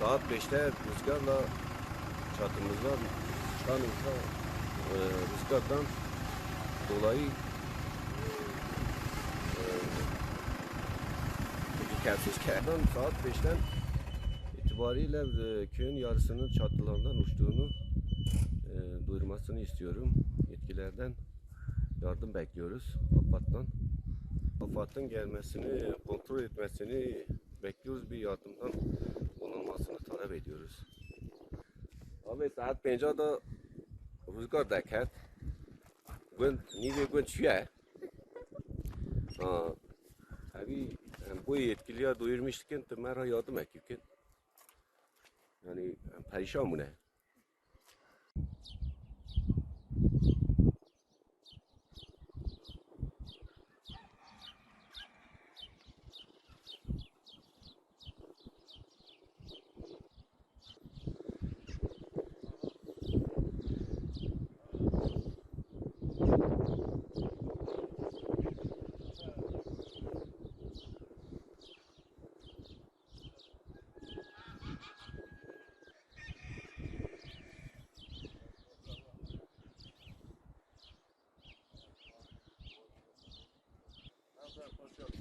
Saat 5'te rüzgarla çatımızdan çıkan insan e, rüzgardan dolayı e, tekersiz kerdan saat 5'ten itibariyle e, köyün yarısının çatılarından uçtuğunu e, duyurmasını istiyorum. Yetkililerden yardım bekliyoruz AFAD'dan. AFAD'ın gelmesini, kontrol etmesini bekliyoruz. Bir yardımdan ભાઈ સાત પેંચો તો હુજકો હતા ખેત gwent niwe gwent şüye. Ha. Abi bu yetkiliye duyurmuşken tümera yardım ekipken. Yani perişan bu ne? Добра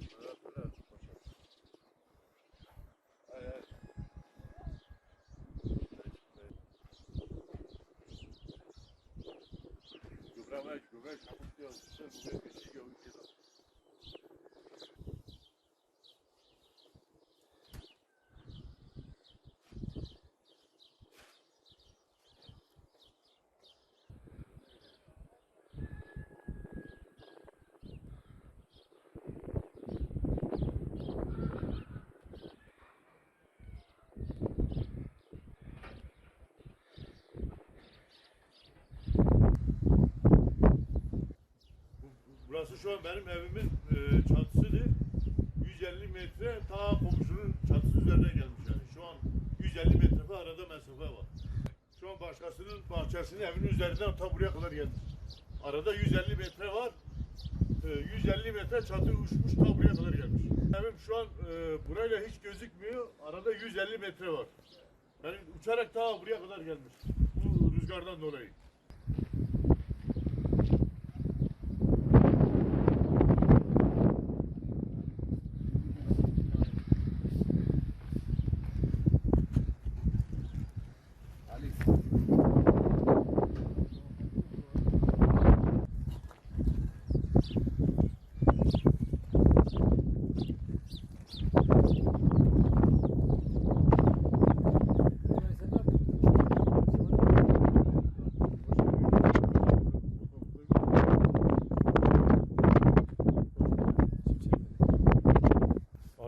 вечер, вечер, все, все, все, все, все, все, все, Burası şu an benim evimin e, çatısıdır. 150 metre ta komşunun çatısı üzerine gelmiş yani. Şu an 150 metre arada mesafe var. Şu an başkasının bahçesinin evinin üzerinden ta buraya kadar gelmiş. Arada 150 metre var. E, 150 metre çatı uçmuş ta buraya kadar gelmiş. Evim şu an e, burayla hiç gözükmüyor. Arada 150 metre var. Yani uçarak ta buraya kadar gelmiş. Bu rüzgardan dolayı.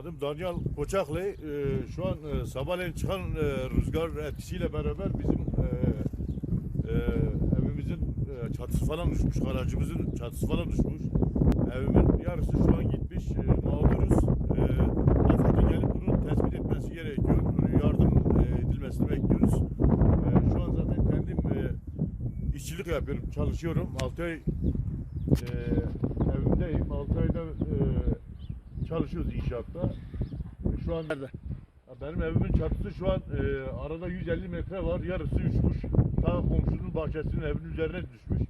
Adım Daniel Koçaklı. Ee, şu an e, sabahleyin çıkan e, rüzgar etkisiyle beraber bizim e, e, evimizin e, çatısı falan düşmüş. Garajımızın çatısı falan düşmüş. Evimin yarısı şu an gitmiş. E, mağduruz. E, AFAD'ın gelip bunu tespit etmesi gerekiyor. Yardım e, edilmesini bekliyoruz. E, şu an zaten kendim e, işçilik yapıyorum, çalışıyorum. 6 ay e, evimdeyim. 6 ayda e, çalışıyoruz inşaatta. Şu an nerede? Benim evimin çatısı şu an e, arada 150 metre var. Yarısı uçmuş. Sağ komşunun bahçesinin evinin üzerine düşmüş.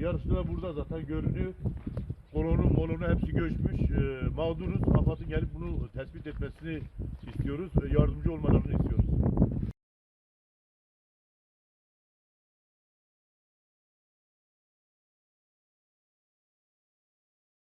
Yarısı da burada zaten görünüyor. Kolonu molonu hepsi göçmüş. E, mağduruz. AFAD'ın gelip bunu tespit etmesini istiyoruz. E, yardımcı istiyoruz.